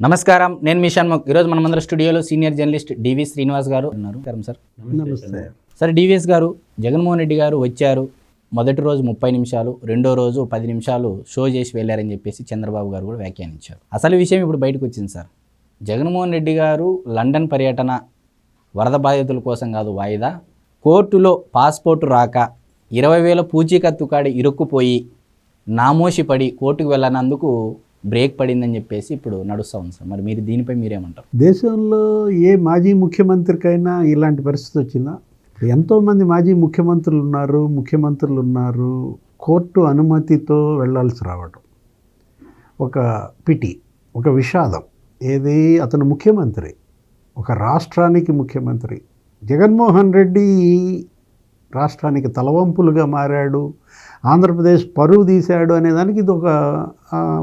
నమస్కారం నేను మీ షణ్ముఖ్. ఈరోజు మనమందరం స్టూడియోలో సీనియర్ జర్నలిస్ట్ డివి శ్రీనివాస్ గారు ఉన్నారు. సార్. నమస్తే. సార్ డివిఎస్ గారు జగన్మోహన్ రెడ్డి గారు వచ్చారు. మొదటి రోజు ముప్పై నిమిషాలు రెండో రోజు పది నిమిషాలు షో చేసి వెళ్ళారని చెప్పేసి చంద్రబాబు గారు కూడా వ్యాఖ్యానించారు. అసలు విషయం ఇప్పుడు బయటకు వచ్చింది సార్. జగన్మోహన్ రెడ్డి గారు లండన్ పర్యటన వరద బాధితుల కోసం కాదు వాయిదా. కోర్టులో పాస్పోర్టు రాక ఇరవై వేల పూచీకత్తు కాడి ఇరుక్కుపోయి నామోషి పడి కోర్టుకు వెళ్ళనందుకు బ్రేక్ పడిందని చెప్పేసి ఇప్పుడు నడుస్తూ ఉంది సార్. మరి మీరు దీనిపై మీరేమంటారు? దేశంలో ఏ మాజీ ముఖ్యమంత్రికైనా ఇలాంటి పరిస్థితి వచ్చిందా? ఎంతోమంది మాజీ ముఖ్యమంత్రులు ఉన్నారు ముఖ్యమంత్రులు ఉన్నారు కోర్టు అనుమతితో వెళ్ళాల్సి రావడం ఒక పిటి ఒక విషాదం. ఏది? అతను ముఖ్యమంత్రి. ఒక రాష్ట్రానికి ముఖ్యమంత్రి. జగన్మోహన్ రెడ్డి రాష్ట్రానికి తలవంపులుగా మారాడు ఆంధ్రప్రదేశ్ పరువు తీశాడు అనే దానికి ఇది ఒక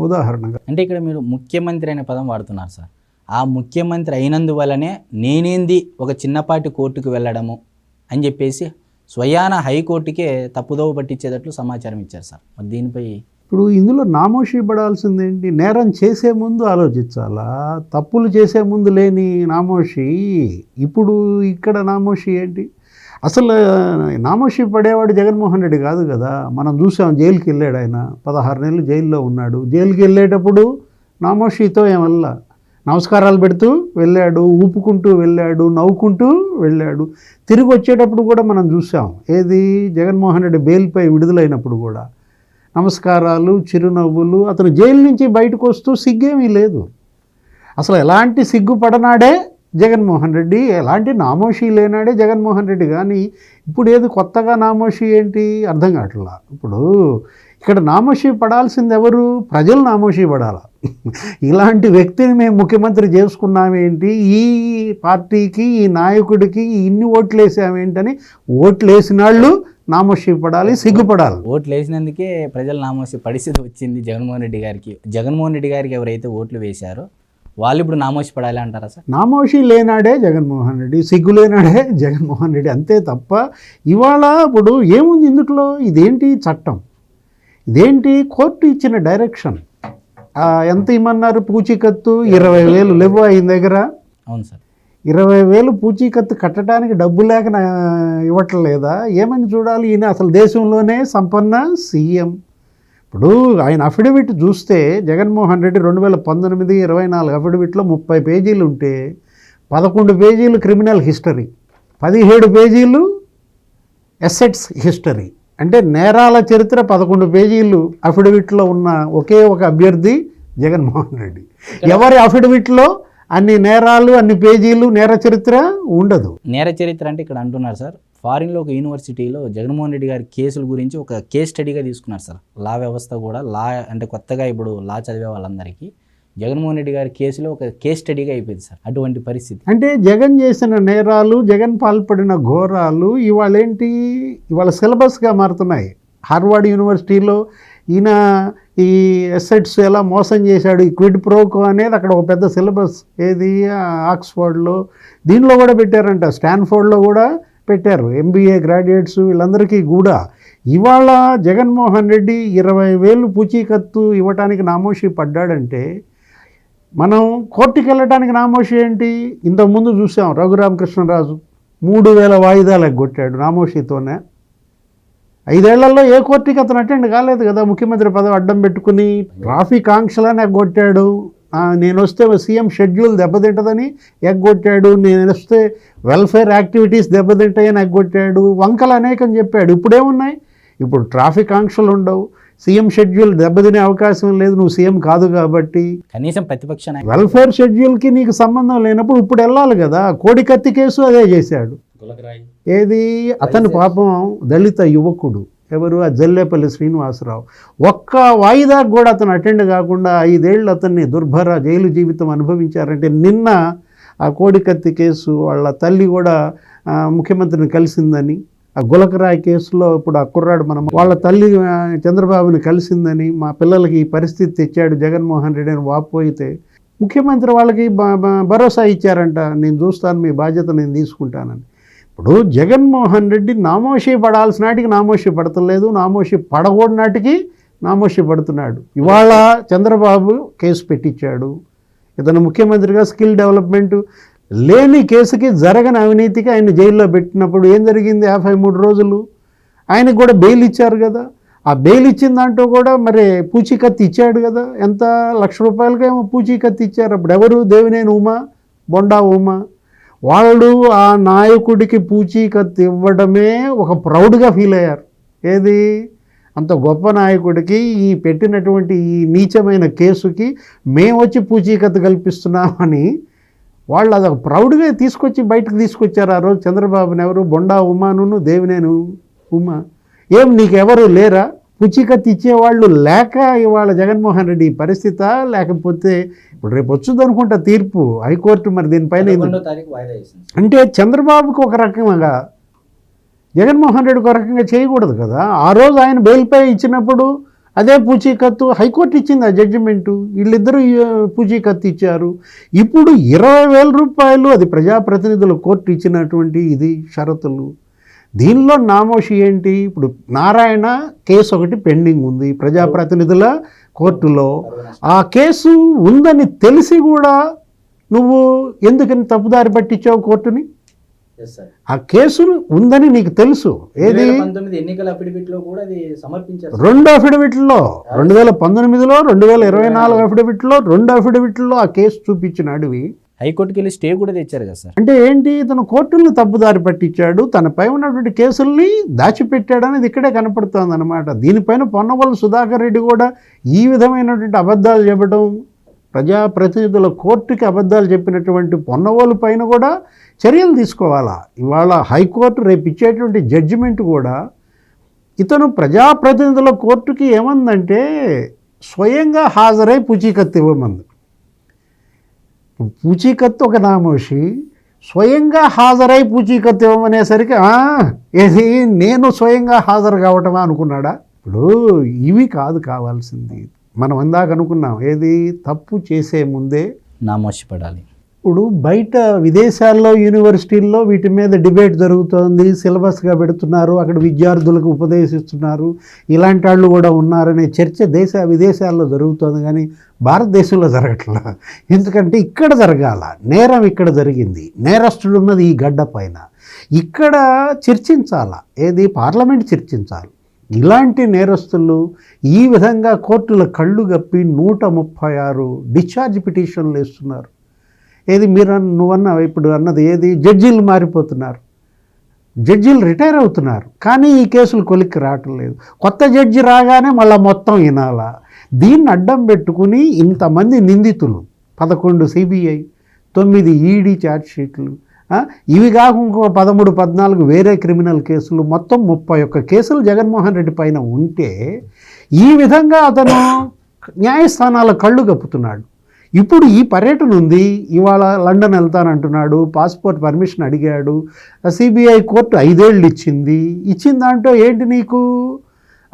ఉదాహరణగా. అంటే ఇక్కడ మీరు ముఖ్యమంత్రి అనే పదం వాడుతున్నారు సార్. ఆ ముఖ్యమంత్రి అయినందువల్లనే నేనేంది ఒక చిన్నపాటి కోర్టుకు వెళ్ళడము అని చెప్పేసి స్వయాన హైకోర్టుకే తప్పుదోవ పట్టించేటట్లు సమాచారం ఇచ్చారు సార్. మరి దీనిపై ఇప్పుడు ఇందులో నామోషి పడాల్సిందేంటి? నేరం చేసే ముందు ఆలోచించాలా? తప్పులు చేసే ముందు లేని నామోషి ఇప్పుడు ఇక్కడ నామోషి ఏంటి? అసలు నామోషి పడేవాడు జగన్మోహన్ రెడ్డి కాదు కదా. మనం చూసాం జైలుకి వెళ్ళాడు ఆయన. పదహారు నెలలు జైల్లో ఉన్నాడు. జైలుకి వెళ్ళేటప్పుడు నామోషితో ఏమల్లా? నమస్కారాలు పెడుతూ వెళ్ళాడు ఊపుకుంటూ వెళ్ళాడు నవ్వుకుంటూ వెళ్ళాడు. తిరిగి వచ్చేటప్పుడు కూడా మనం చూసాం. ఏది? జగన్మోహన్ రెడ్డి బెయిల్పై విడుదలైనప్పుడు కూడా. నమస్కారాలు చిరునవ్వులు అతను జైలు నుంచి బయటకు వస్తూ సిగ్గేమీ లేదు. అసలు ఎలాంటి సిగ్గుపడనాడే జగన్మోహన్ రెడ్డి ఎలాంటి నామోషి లేనాడే జగన్మోహన్ రెడ్డి. కానీ ఇప్పుడు ఏది కొత్తగా నామోషి ఏంటి? అర్థం కావట్లా. ఇప్పుడు ఇక్కడ నామోషి పడాల్సింది ఎవరు? ప్రజలు నామోషి పడాల? ఇలాంటి వ్యక్తిని మేము ముఖ్యమంత్రి చేసుకున్నామేంటి? ఈ పార్టీకి ఈ నాయకుడికి ఇన్ని ఓట్లు వేసామేంటని ఓట్లు వేసిన వాళ్ళు నామోషి పడాలి సిగ్గుపడాలి. ఓట్లు వేసినందుకే ప్రజలు నామోషి పరిస్థితి వచ్చింది జగన్మోహన్ రెడ్డి గారికి. జగన్మోహన్ రెడ్డి గారికి ఎవరైతే ఓట్లు వేశారో వాళ్ళు ఇప్పుడు నామోసి పడాలి అంటారా సార్? నామోషి లేనాడే జగన్మోహన్ రెడ్డి సిగ్గు లేనాడే జగన్మోహన్ రెడ్డి అంతే తప్ప ఇవాళ ఇప్పుడు ఏముంది ఇందులో ఇదేంటి చట్టం? ఇదేంటి కోర్టు ఇచ్చిన డైరెక్షన్? ఎంత ఇమ్మన్నారు పూచీకత్తు? ఇరవై వేలు లేవు ఆయన దగ్గర. అవును సార్. ఇరవై వేలు పూచీకత్తు కట్టడానికి డబ్బు లేక నా- ఇవ్వటం లేదా ఏమని చూడాలి? ఈయన అసలు దేశంలోనే సంపన్న సీఎం. ఇప్పుడు ఆయన అఫిడవిట్ చూస్తే జగన్మోహన్ రెడ్డి రెండు వేల పంతొమ్మిది ఇరవై నాలుగు అఫిడవిట్లో ముప్పై పేజీలు ఉంటే పదకొండు పేజీలు క్రిమినల్ హిస్టరీ పదిహేడు పేజీలు ఎసెట్స్ హిస్టరీ అంటే నేరాల చరిత్ర పదకొండు పేజీలు అఫిడవిట్లో ఉన్న ఒకే ఒక అభ్యర్థి జగన్మోహన్ రెడ్డి. ఎవరి అఫిడవిట్లో అన్ని నేరాలు అన్ని పేజీలు నేర చరిత్ర ఉండదు. నేర చరిత్ర అంటే ఇక్కడ అంటున్నారు సార్ ఫారిన్లో ఒక యూనివర్సిటీలో జగన్మోహన్ రెడ్డి గారి కేసుల గురించి ఒక కేస్ స్టడీగా తీసుకున్నారు సార్. లా వ్యవస్థ కూడా లా అంటే కొత్తగా ఇప్పుడు లా చదివే వాళ్ళందరికీ జగన్మోహన్ రెడ్డి గారి కేసులో ఒక కేస్ స్టడీగా అయిపోయింది సార్ అటువంటి పరిస్థితి. అంటే జగన్ చేసిన నేరాలు జగన్ పాల్పడిన ఘోరాలు ఇవాళ ఏంటి ఇవాళ సిలబస్గా మారుతున్నాయి. హార్వర్డ్ యూనివర్సిటీలో ఈయన ఈ ఎసెట్స్ ఎలా మోసం చేశాడు ఈ క్విడ్ ప్రోకో అనేది అక్కడ ఒక పెద్ద సిలబస్ ఏది? ఆక్స్ఫర్డ్లో. దీనిలో కూడా పెట్టారంట. స్టాన్ఫోర్డ్లో కూడా పెట్టారు. ఎంబీఏ గ్రాడ్యుయేట్స్ వీళ్ళందరికీ కూడా. ఇవాళ జగన్మోహన్ రెడ్డి ఇరవై వేలు పూచీకత్తు ఇవ్వటానికి నామోషి పడ్డాడంటే మనం కోర్టుకి వెళ్ళడానికి నామోషి ఏంటి? ఇంతకుముందు చూసాం రఘురామకృష్ణరాజు మూడు వేల వాయిదాలు ఎగ్గొట్టాడు నామోషితోనే. ఐదేళ్ళలో ఏ కోర్టుకి అతను అటెండ్ కాలేదు కదా ముఖ్యమంత్రి పదవి అడ్డం పెట్టుకుని ట్రాఫిక్ ఆంక్షలనే ఎగ్గొట్టాడు నేను వస్తే సీఎం షెడ్యూల్ దెబ్బతింటదని ఎగ్గొట్టాడు నేను వస్తే వెల్ఫేర్ యాక్టివిటీస్ దెబ్బతింటాయని ఎగ్గొట్టాడు వంకలు అనేకం చెప్పాడు. ఇప్పుడేమున్నాయి? ఇప్పుడు ట్రాఫిక్ ఆంక్షలు ఉండవు. సీఎం షెడ్యూల్ దెబ్బతినే అవకాశం లేదు నువ్వు సీఎం కాదు కాబట్టి. కనీసం ప్రతిపక్ష వెల్ఫేర్ షెడ్యూల్కి నీకు సంబంధం లేనప్పుడు ఇప్పుడు వెళ్ళాలి కదా. కోడికత్తి కేసు అదే చేశాడు. ఏది? అతను పాపం దళిత యువకుడు. ఎవరు? ఆ జల్లేపల్లి శ్రీనివాసరావు. ఒక్క వాయిదాకు కూడా అతను అటెండ్ కాకుండా ఐదేళ్ళు అతన్ని దుర్భర జైలు జీవితం అనుభవించారంటే నిన్న ఆ కోడికత్తి కేసు వాళ్ళ తల్లి కూడా ముఖ్యమంత్రిని కలిసిందని ఆ గులకరాయి కేసులో ఇప్పుడు ఆ కుర్రాడు మనం వాళ్ళ తల్లి చంద్రబాబుని కలిసిందని మా పిల్లలకి ఈ పరిస్థితి తెచ్చాడు జగన్మోహన్ రెడ్డి అని వాపోయితే ముఖ్యమంత్రి వాళ్ళకి భరోసా ఇచ్చారంట. నేను చూస్తాను మీ బాధ్యత నేను తీసుకుంటానని. ఇప్పుడు జగన్మోహన్ రెడ్డి నామోషి పడాల్సిన నాటికి నామోషి పడతలేదు నామోషి పడకూడని నాటికి నామోషి పడుతున్నాడు. ఇవాళ చంద్రబాబు కేసు పెట్టించాడు. ఇతను ముఖ్యమంత్రిగా స్కిల్ డెవలప్మెంట్ లేని కేసుకి జరగని అవినీతికి ఆయన జైల్లో పెట్టినప్పుడు ఏం జరిగింది యాభై మూడు రోజులు? ఆయనకు కూడా బెయిల్ ఇచ్చారు కదా. ఆ బెయిల్ ఇచ్చిన దాంట్లో కూడా మరి పూచీకత్తి ఇచ్చాడు కదా. ఎంత లక్ష రూపాయలకేమో పూచీకత్తి ఇచ్చారు. అప్పుడు ఎవరు? దేవినేని ఉమా? బొండా ఉమా? వాళ్ళు ఆ నాయకుడికి పూచీకత్తు ఇవ్వడమే ఒక ప్రౌడ్గా ఫీల్ అయ్యారు. ఏది? అంత గొప్ప నాయకుడికి ఈ పెట్టినటువంటి ఈ నీచమైన కేసుకి మేము వచ్చి పూచీకత్తు కల్పిస్తున్నామని వాళ్ళు అది ఒక ప్రౌడ్గా తీసుకొచ్చి బయటకు తీసుకొచ్చారు ఆ రోజు చంద్రబాబుని ఎవరు? బొండా ఉమాను దేవినేను ఉమా. ఏం నీకెవరు లేరా? పూచీకత్తు ఇచ్చేవాళ్ళు లేక ఇవాళ జగన్మోహన్ రెడ్డి పరిస్థితా లేకపోతే ఇప్పుడు రేపు వచ్చుది అనుకుంటా తీర్పు హైకోర్టు మరి దీనిపైన. అంటే చంద్రబాబుకి ఒక రకంగా జగన్మోహన్ రెడ్డికి ఒక రకంగా చేయకూడదు కదా. ఆ రోజు ఆయన బెయిల్పై ఇచ్చినప్పుడు అదే పూచీకత్తు హైకోర్టు ఇచ్చింది ఆ జడ్జిమెంటు? వీళ్ళిద్దరూ పూచీకత్తు ఇచ్చారు. ఇప్పుడు ఇరవై వేల రూపాయలు అది ప్రజాప్రతినిధుల కోర్టు ఇచ్చినటువంటి ఇది షరతులు. దీనిలో నామోషి ఏంటి? ఇప్పుడు నారాయణ కేసు ఒకటి పెండింగ్ ఉంది. ప్రజాప్రతినిధుల కోర్టులో. ఆ కేసు ఉందని తెలిసి కూడా నువ్వు ఎందుకని తప్పుదారి పట్టించావు కోర్టుని. ఆ కేసు ఉందని నీకు తెలుసు. ఏది. రెండు అఫిడవిట్లో. రెండు వేల పంతొమ్మిదిలో రెండు వేల ఇరవై నాలుగు అఫిడవిట్లో రెండు అఫిడవిట్లో ఆ కేసు చూపించిన అడివి హైకోర్టుకి వెళ్ళి స్టే కూడా తెచ్చారు కదా సార్. అంటే ఏంటి? తన కోర్టులను తప్పుదారి పట్టించాడు తనపై ఉన్నటువంటి కేసుల్ని దాచిపెట్టాడు అనేది ఇక్కడే కనపడుతోంది అనమాట దీనిపైన పొన్నవల్లి సుధాకర్ రెడ్డి కూడా ఈ విధమైనటువంటి అబద్ధాలు చెప్పడం ప్రజాప్రతినిధుల కోర్టుకి అబద్ధాలు చెప్పినటువంటి పొన్నవోలు పైన కూడా చర్యలు తీసుకోవాలా? ఇవాళ హైకోర్టు రేపు ఇచ్చేటువంటి జడ్జిమెంట్ కూడా ఇతను ప్రజాప్రతినిధుల కోర్టుకి ఏమందంటే స్వయంగా హాజరై పూచీకత్తు ఇవ్వమంది. ఇప్పుడు పూచీకత్తు ఒక నామోషి స్వయంగా హాజరై పూచీకత్తు ఇవ్వమనేసరికి ఏది? నేను స్వయంగా హాజరు కావటమా? అనుకున్నాడా. ఇప్పుడు ఇవి కాదు కావాల్సింది. మనం అందాక అనుకున్నాం ఏది? తప్పు చేసే ముందే నామోషి పడాలి. ఇప్పుడు బయట విదేశాల్లో యూనివర్సిటీల్లో వీటి మీద డిబేట్ జరుగుతోంది. సిలబస్గా పెడుతున్నారు. అక్కడ విద్యార్థులకు ఉపదేశిస్తున్నారు. ఇలాంటి వాళ్ళు కూడా ఉన్నారనే చర్చ దేశ విదేశాల్లో జరుగుతోంది కానీ భారతదేశంలో జరగట్లా. ఎందుకంటే ఇక్కడ జరగాల. నేరం ఇక్కడ జరిగింది. నేరస్తుడు ఉన్నది ఈ గడ్డ పైన. ఇక్కడ చర్చించాల. ఏది? పార్లమెంట్ చర్చించాలి. ఇలాంటి నేరస్తులు ఈ విధంగా కోర్టుల కళ్ళు గప్పి నూట ముప్పై ఆరు డిశ్చార్జ్ పిటిషన్లు వేస్తున్నారు. ఏది మీరు అన్న- నువ్వన్నావు ఇప్పుడు అన్నది ఏది? జడ్జీలు మారిపోతున్నారు. జడ్జీలు రిటైర్ అవుతున్నారు. కానీ ఈ కేసులు కొలిక్కి రావటం లేదు. కొత్త జడ్జి రాగానే మళ్ళీ మొత్తం వినాలా? దీన్ని అడ్డం పెట్టుకుని ఇంతమంది నిందితులు పదకొండు సిబిఐ తొమ్మిది ఈడీ ఛార్జ్షీట్లు ఇవి కాక ఇంకో పదమూడు పద్నాలుగు వేరే క్రిమినల్ కేసులు మొత్తం ముప్పై ఒక్క కేసులు జగన్మోహన్ రెడ్డి పైన ఉంటే ఈ విధంగా అతను న్యాయస్థానాల కళ్ళు కప్పుతున్నాడు. ఇప్పుడు ఈ పర్యటన ఉంది. ఇవాళ లండన్ వెళ్తానంటున్నాడు పాస్పోర్ట్ పర్మిషన్ అడిగాడు. సిబిఐ కోర్టు ఐదేళ్ళు ఇచ్చింది. ఇచ్చిన దాంట్లో ఏంటి నీకు?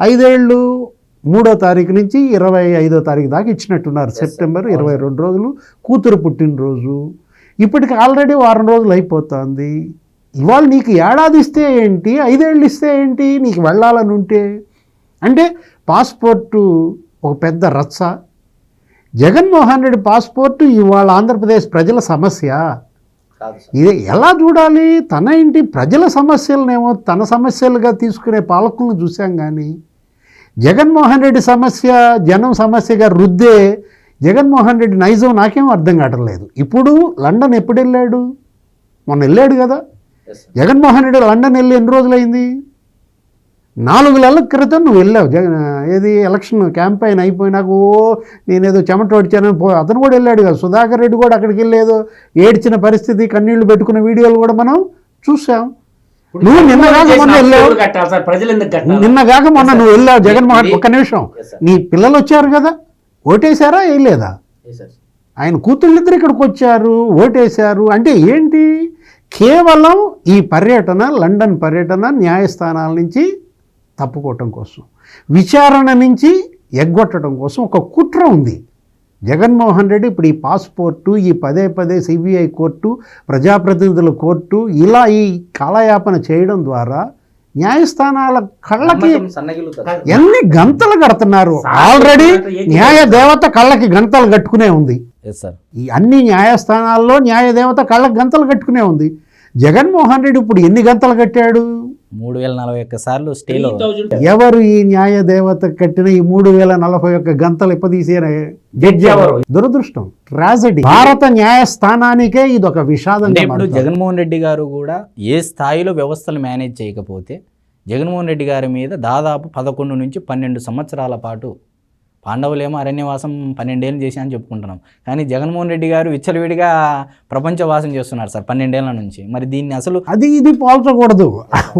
ఐదేళ్ళు మూడో తారీఖు నుంచి ఇరవై ఐదో తారీఖు దాకా ఇచ్చినట్టున్నారు. సెప్టెంబర్ ఇరవై. రెండు రోజులు. కూతురు పుట్టినరోజు. ఇప్పటికి ఆల్రెడీ వారం రోజులు అయిపోతుంది. ఇవాళ నీకు ఏడాది ఇస్తే ఏంటి? ఐదేళ్ళు ఇస్తే ఏంటి? నీకు వెళ్ళాలని ఉంటే? అంటే పాస్పోర్టు ఒక పెద్ద రచ్చ. జగన్మోహన్ రెడ్డి పాస్పోర్టు ఇవాళ ఆంధ్రప్రదేశ్ ప్రజల సమస్య. ఇది ఎలా చూడాలి? తన ఇంటి ప్రజల సమస్యలనేమో తన సమస్యలుగా తీసుకునే పాలకులను చూసాం కానీ జగన్మోహన్ రెడ్డి సమస్య జనం సమస్యగా రుద్దే జగన్మోహన్ రెడ్డి నైజం నాకేం అర్థం కావట్లేదు ఇప్పుడు లండన్ ఎప్పుడు వెళ్ళాడు మొన్న వెళ్ళాడు కదా. జగన్మోహన్ రెడ్డి లండన్ వెళ్ళి ఎన్ని రోజులైంది? నాలుగు నెలల క్రితం నువ్వు వెళ్ళావు. జగన్ ఏది ఎలక్షన్ క్యాంపెయిన్ అయిపోయినాక ఓ నేనేదో చెమట వచ్చానని పో అతను కూడా వెళ్ళాడు కదా. సుధాకర్ రెడ్డి కూడా అక్కడికి వెళ్ళి ఏదో ఏడ్చిన పరిస్థితి కన్నీళ్ళు పెట్టుకున్న వీడియోలు కూడా మనం చూసాం. నువ్వు నిన్న కాక మొన్న వెళ్ళావు. నిన్న కాక మొన్న నువ్వు వెళ్ళావు. జగన్మోహన్ ఒక్క నిమిషం. నీ పిల్లలు వచ్చారు కదా. ఓటేశారా వేయలేదా. ఆయన కూతుళ్ళిద్దరు ఇక్కడికి వచ్చారు ఓటేశారు. అంటే ఏంటి? కేవలం ఈ పర్యటన లండన్ పర్యటన న్యాయస్థానాల నుంచి తప్పుకోవటం కోసం. విచారణ నుంచి ఎగ్గొట్టడం కోసం ఒక కుట్ర ఉంది. జగన్మోహన్ రెడ్డి ఇప్పుడు ఈ పాస్పోర్టు ఈ పదే పదే సిబిఐ కోర్టు ప్రజాప్రతినిధుల కోర్టు ఇలా ఈ కాలయాపన చేయడం ద్వారా న్యాయస్థానాల కళ్ళకి. ఎన్ని గంతలు కడుతున్నారు? ఆల్రెడీ న్యాయ దేవత కళ్ళకి గంతలు కట్టుకునే ఉంది. ఈ అన్ని న్యాయస్థానాల్లో న్యాయదేవత కళ్ళకు గంతలు కట్టుకునే ఉంది. జగన్మోహన్ రెడ్డి ఇప్పుడు ఎన్ని గంతలు కట్టాడు? మూడు వేల నలభై ఒక్క సార్లు స్టేలో ఎవరు ఈ న్యాయదేవత కట్టిన ఈ మూడు వేల నలభై ఒక్క గంతలు ఇప్పదీసే జడ్జి ఎవరు? దురదృష్టం. ట్రాజడీ. భారత న్యాయస్థానానికే ఇది ఒక అంటే విషాదంగా ఇప్పుడు. జగన్మోహన్ రెడ్డి గారు కూడా ఏ స్థాయిలో వ్యవస్థలు మేనేజ్ చేయకపోతే జగన్మోహన్ రెడ్డి గారి మీద దాదాపు పదకొండు నుంచి పన్నెండు సంవత్సరాల పాటు పాండవులేమో అరణ్యవాసం పన్నెండేళ్ళు చేశా అని చెప్పుకుంటున్నాం. కానీ జగన్మోహన్ రెడ్డి గారు విచ్చలవిడిగా ప్రపంచవాసం చేస్తున్నారు సార్ పన్నెండేళ్ళ నుంచి. మరి దీన్ని అసలు అది ఇది పోల్చకూడదు.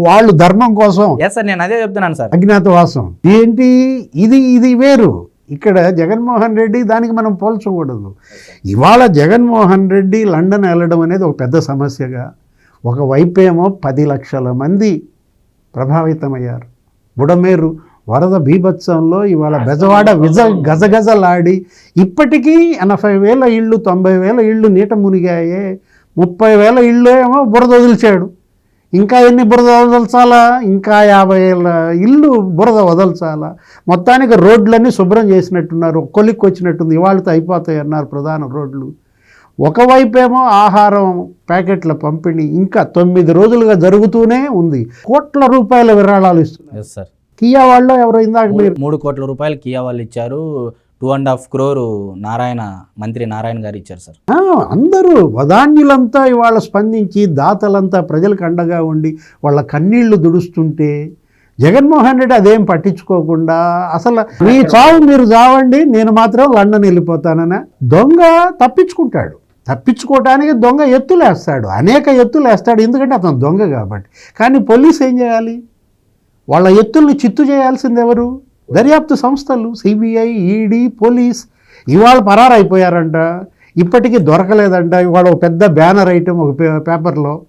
వాళ్ళు ధర్మం కోసం ఎస్ సార్ నేను అదే చెప్తున్నాను సార్. అజ్ఞాతవాసం. ఏంటి? ఇది ఇది వేరు. ఇక్కడ జగన్మోహన్ రెడ్డి దానికి మనం పోల్చకూడదు. ఇవాళ జగన్మోహన్ రెడ్డి లండన్ వెళ్ళడం అనేది ఒక పెద్ద సమస్యగా ఒకవైపేమో పది లక్షల మంది ప్రభావితమయ్యారు. బుడమేరు వరద బీభత్సంలో ఇవాళ బెజవాడ విజ గజగజలాడి ఇప్పటికీ ఎనభై వేల ఇళ్ళు తొంభై వేల ఇళ్ళు నీట మునిగాయే. ముప్పై వేల ఇళ్ళు ఏమో బురద వదిలిచాడు. ఇంకా ఎన్ని బురద వదల్చాలా? ఇంకా యాభై ఏళ్ళ ఇల్లు బురద వదల్చాలా? మొత్తానికి రోడ్లన్నీ శుభ్రం చేసినట్టున్నారు. కొలిక్కి వచ్చినట్టుంది. ఇవాళతో అయిపోతాయి అన్నారు ప్రధాన రోడ్లు. ఒకవైపేమో ఆహారం ప్యాకెట్ల పంపిణీ ఇంకా తొమ్మిది రోజులుగా జరుగుతూనే ఉంది. కోట్ల రూపాయల విరాళాలు ఇస్తున్నారు సార్ కియా వాళ్ళు ఎవరో ఇందాక మీరు మూడు కోట్ల రూపాయలు కియా వాళ్ళు ఇచ్చారు. Two and half crore Narayana మంత్రి నారాయణ గారు ఇచ్చారు సార్. అందరూ వదాన్యులంతా ఇవాళ స్పందించి దాతలంతా ప్రజలకు అండగా ఉండి వాళ్ళ కన్నీళ్ళు దుడుస్తుంటే జగన్మోహన్ రెడ్డి అదేం పట్టించుకోకుండా అసలు మీ చావు మీరు చావండి నేను మాత్రం లండన్ వెళ్ళిపోతానని దొంగ తప్పించుకుంటాడు. తప్పించుకోవటానికి దొంగ ఎత్తులేస్తాడు. అనేక ఎత్తులేస్తాడు ఎందుకంటే అతను దొంగ కాబట్టి. కానీ పోలీస్ ఏం చేయాలి? వాళ్ళ ఎత్తుల్ని చిత్తు చేయాల్సింది ఎవరు? దర్యాప్తు సంస్థలు సిబిఐ ఈడీ పోలీస్. ఇవాళ పరారైపోయారంట. ఇప్పటికీ దొరకలేదంట. ఇవాళ ఒక పెద్ద బ్యానర్ ఐటమ్ ఒక పే- పేపర్లో.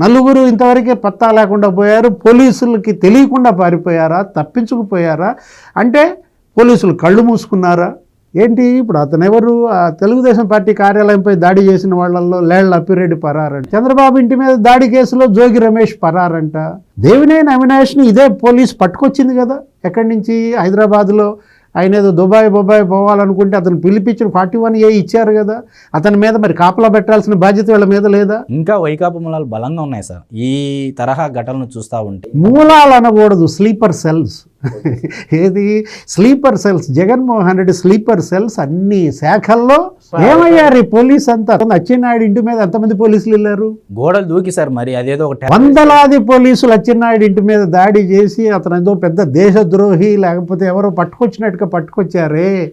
నలుగురు ఇంతవరకే పత్తా లేకుండా పోయారు. పోలీసులకి తెలియకుండా పారిపోయారా? తప్పించుకుపోయారా? అంటే పోలీసులు కళ్ళు మూసుకున్నారా? ఏంటి? ఇప్పుడు అతను ఎవరు? ఆ తెలుగుదేశం పార్టీ కార్యాలయంపై దాడి చేసిన వాళ్ళల్లో లేళ్ళ అప్పిరెడ్డి పరారంట చంద్రబాబు ఇంటి మీద దాడి కేసులో జోగి రమేష్ పరారంట దేవినేని అవినాష్ని ఇదే పోలీస్ పట్టుకొచ్చింది కదా? ఎక్కడి నుంచి? హైదరాబాద్లో. ఆయన ఏదో దుబాయ్ బొబాయ్ పోవాలనుకుంటే అతను పిలిపించిన ఫార్టీ వన్ ఏ ఇచ్చారు కదా? అతని మీద మరి కాపలా పెట్టాల్సిన బాధ్యత వీళ్ళ మీద లేదా? ఇంకా వైకాపా మూలాలు బలంగా ఉన్నాయి సార్. ఈ తరహా ఘటనలు చూస్తూ ఉంటే. మూలాలు అనకూడదు. Sleeper cells. ఏది? Sleeper cells. Jaganmohan Reddy sleeper cells అన్ని శాఖల్లో ఏమయ్యారు ఈ పోలీస్ అంతా? అచ్చెన్నాయుడు ఇంటి మీద ఎంతమంది పోలీసులు వెళ్ళారు? గోడలు దూకి సార్ మరి అదేదో ఒక వందలాది పోలీసులు అచ్చెన్నాయుడు ఇంటి మీద దాడి చేసి అతను ఏదో పెద్ద దేశద్రోహి లేకపోతే ఎవరో పట్టుకొచ్చినట్టుగా పట్టుకొచ్చారే.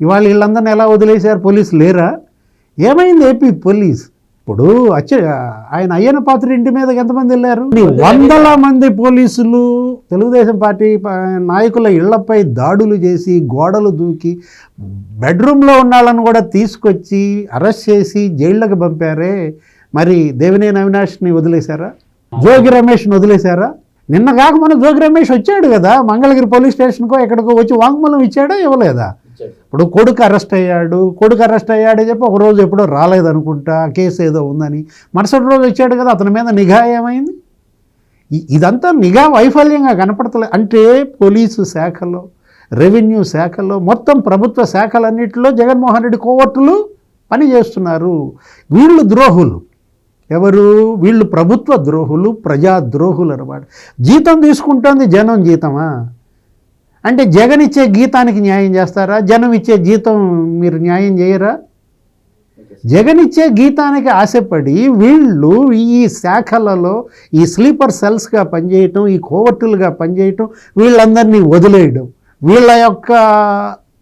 ఇవాళ వీళ్ళందరిని ఎలా వదిలేశారు? పోలీసు లేరా? ఏమైంది ఏపీ పోలీస్? ఇప్పుడు ఆయన అయ్యన పాత్ర ఇంటి మీద ఎంతమంది వెళ్ళారు? వందల మంది పోలీసులు తెలుగుదేశం పార్టీ నాయకుల ఇళ్ళపై దాడులు చేసి గోడలు దూకి బెడ్రూమ్లో ఉన్న వాళ్ళని కూడా తీసుకొచ్చి అరెస్ట్ చేసి జైళ్ళకి పంపారే. మరి దేవినేని అవినాష్ని వదిలేశారా? జోగి రమేష్ని వదిలేశారా? నిన్న కాక మన జోగి రమేష్ వచ్చాడు కదా మంగళగిరి పోలీస్ స్టేషన్కో ఎక్కడికో వచ్చి వాంగ్మూలం ఇచ్చాడా ఇవ్వలేదా? ఇప్పుడు కొడుకు అరెస్ట్ అయ్యాడు కొడుకు అరెస్ట్ అయ్యాడని చెప్పి ఒక రోజు ఎప్పుడో రాలేదనుకుంటా కేసు ఏదో ఉందని. మరుసటి రోజు వచ్చాడు కదా అతని మీద నిఘా ఏమైంది? ఇదంతా నిఘా వైఫల్యంగా కనపడతలేదు అంటే పోలీసు శాఖలో రెవెన్యూ శాఖలో మొత్తం ప్రభుత్వ శాఖలన్నింటిలో జగన్మోహన్ రెడ్డి కోవట్టులు పనిచేస్తున్నారు. వీళ్ళు ద్రోహులు. ఎవరు? వీళ్ళు ప్రభుత్వ ద్రోహులు ప్రజా ద్రోహులు అనమాట. జీతం తీసుకుంటోంది జనం జీతమా? అంటే జగన్ ఇచ్చే గీతానికి న్యాయం చేస్తారా? జనం ఇచ్చే జీతం మీరు న్యాయం చేయరా? జగన్ ఇచ్చే గీతానికి ఆశపడి వీళ్ళు ఈ శాఖలలో ఈ స్లీపర్ సెల్స్గా పనిచేయటం ఈ కోవర్టులుగా పనిచేయటం వీళ్ళందరినీ వదిలేయడం. వీళ్ళ యొక్క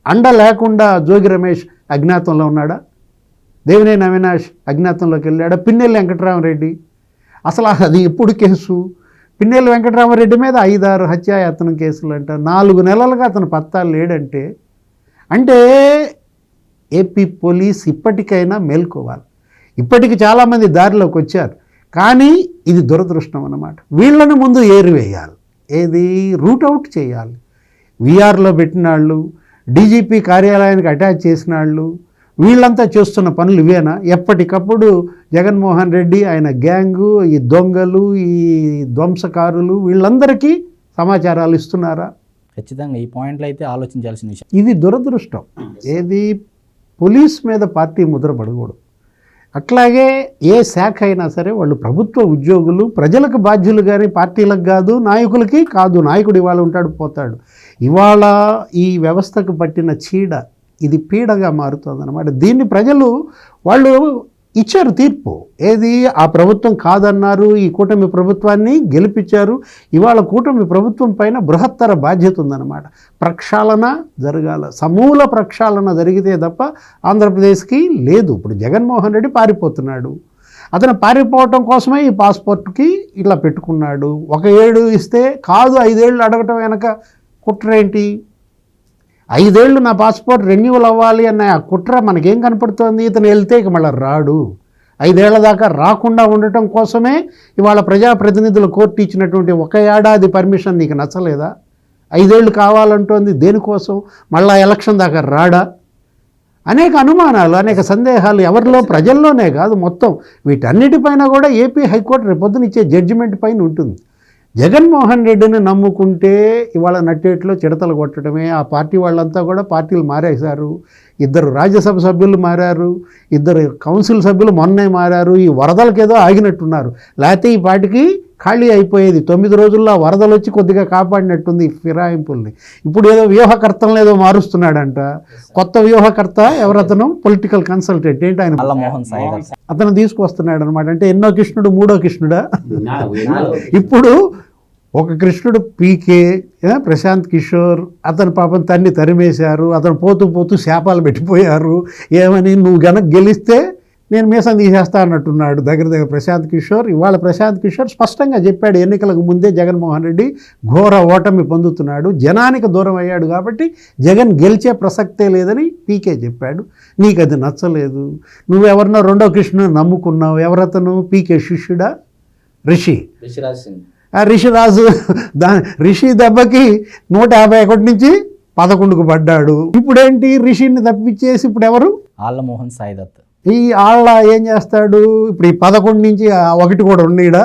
అండ లేకుండా జోగి రమేష్ అజ్ఞాతంలో ఉన్నాడా? దేవినేని అవినాష్ అజ్ఞాతంలోకి వెళ్ళాడా? పిన్నెల్లి వెంకటరామరెడ్డి? అసలు అది ఎప్పుడు కేసు? పిన్నెల్లి వెంకటరామరెడ్డి మీద ఐదారు హత్యాయత్నం కేసులు అంట నాలుగు నెలలుగా అతను పత్తాలు లేడంటే అంటే ఏపీ పోలీస్ ఇప్పటికైనా మేల్కోవాలి. ఇప్పటికి చాలామంది దారిలోకి వచ్చారు. కానీ ఇది దురదృష్టం అన్నమాట. వీళ్ళని ముందు ఏరివేయాలి. ఏది? రూట్అవుట్ చేయాలి. విఆర్లో పెట్టిన వాళ్ళు డీజీపీ కార్యాలయానికి అటాచ్ చేసిన వాళ్ళు వీళ్ళంతా చేస్తున్న పనులు ఇవేనా? ఎప్పటికప్పుడు జగన్మోహన్ రెడ్డి ఆయన గ్యాంగు ఈ దొంగలు ఈ ధ్వంసకారులు వీళ్ళందరికీ సమాచారాలు ఇస్తున్నారా? ఖచ్చితంగా ఈ పాయింట్లో అయితే ఆలోచించాల్సిన విషయం. ఇది దురదృష్టం. ఏది? పోలీస్ మీద పార్టీ ముద్ర పడకూడదు. అట్లాగే ఏ శాఖ అయినా సరే వాళ్ళు ప్రభుత్వ ఉద్యోగులు ప్రజలకు బాధ్యులు కానీ పార్టీలకు కాదు నాయకులకి కాదు నాయకుడు ఇవాళ ఉంటాడు పోతాడు. ఇవాళ ఈ వ్యవస్థకు పట్టిన చీడ ఇది పీడగా మారుతుంది అనమాట దీన్ని ప్రజలు వాళ్ళు ఇచ్చారు తీర్పు. ఏది? ఆ ప్రభుత్వం కాదన్నారు ఈ కూటమి ప్రభుత్వాన్ని గెలిపించారు. ఇవాళ కూటమి ప్రభుత్వం పైన బృహత్తర బాధ్యత ఉందన్నమాట. ప్రక్షాళన జరగాల. సమూల ప్రక్షాళన జరిగితే తప్ప ఆంధ్రప్రదేశ్కి లేదు. ఇప్పుడు జగన్మోహన్ రెడ్డి పారిపోతున్నాడు. అతను పారిపోవటం కోసమే ఈ పాస్పోర్ట్కి ఇట్లా పెట్టుకున్నాడు. ఒక ఏడు ఇస్తే కాదు ఐదేళ్ళు అడగటం వెనక కుట్ర ఐదేళ్ళు నా పాస్పోర్ట్ రెన్యువల్ అవ్వాలి అన్న ఆ కుట్ర మనకేం కనపడుతోంది? ఇతను వెళ్తే ఇక మళ్ళీ రాడు. ఐదేళ్ళ దాకా రాకుండా ఉండటం కోసమే ఇవాళ ప్రజాప్రతినిధులు కోర్టు ఇచ్చినటువంటి ఒక ఏడాది పర్మిషన్ నీకు నచ్చలేదా? ఐదేళ్ళు కావాలంటోంది దేనికోసం? మళ్ళా ఎలక్షన్ దాకా రాడా? అనేక అనుమానాలు అనేక సందేహాలు ఎవరిలో? ప్రజల్లోనే కాదు మొత్తం. వీటన్నిటిపైన కూడా ఏపీ హైకోర్టు రేపొద్దునిచ్చే జడ్జిమెంట్ పైన ఉంటుంది. జగన్మోహన్ రెడ్డిని నమ్ముకుంటే ఇవాళ నట్టేట్లో చిడతలు కొట్టడమే. ఆ పార్టీ వాళ్ళంతా కూడా పార్టీలు మారేశారు. ఇద్దరు రాజ్యసభ సభ్యులు మారారు. ఇద్దరు కౌన్సిల్ సభ్యులు మొన్నే మారారు. ఈ వరదలకేదో ఆగినట్టున్నారు. లేకపోతే ఈ పార్టీకి ఖాళీ అయిపోయేది. తొమ్మిది రోజుల్లో ఆ వరదలు వచ్చి కొద్దిగా కాపాడినట్టుంది ఈ ఫిరాయింపుల్ని. ఇప్పుడు ఏదో వ్యూహకర్తలను ఏదో మారుస్తున్నాడంట. కొత్త వ్యూహకర్త ఎవరతను? Political consultant. ఏంటి ఆయన? అతను తీసుకొస్తున్నాడు అనమాట అంటే ఎన్నో కృష్ణుడు మూడో కృష్ణుడా? ఇప్పుడు ఒక కృష్ణుడు పీకే ప్రశాంత్ కిషోర్ అతను పాపం తన్ని తరిమేశారు అతను పోతూ పోతూ శాపాలు పెట్టిపోయారు. ఏమని నువ్వు గనక గెలిస్తే నేను మీసం తీసేస్తా అన్నట్టున్నాడు దగ్గర దగ్గర ప్రశాంత్ కిషోర్. ఇవాళ ప్రశాంత్ కిషోర్ స్పష్టంగా చెప్పాడు ఎన్నికలకు ముందే జగన్మోహన్ రెడ్డి ఘోర ఓటమి పొందుతున్నాడు జనానికి దూరం అయ్యాడు కాబట్టి జగన్ గెలిచే ప్రసక్తే లేదని పీకే చెప్పాడు. నీకు అది నచ్చలేదు. నువ్వెవరినో రెండో కృష్ణుని నమ్ముకున్నావు ఎవరతను? పీకే శిష్యుడా? రిషి. రిషిరాజ్ సింగ్. ఆ రిషిరాజు దా రిషి దెబ్బకి నూట యాభై ఒకటి నుంచి పదకొండుకు పడ్డాడు. ఇప్పుడేంటి రిషిని తప్పించేసి ఇప్పుడు ఎవరు ఆళ్ళ మోహన్ సాయిదత్. ఈ ఆళ్ళ ఏం చేస్తాడు? ఇప్పుడు ఈ పదకొండు నుంచి ఒకటి కూడా ఉండీడా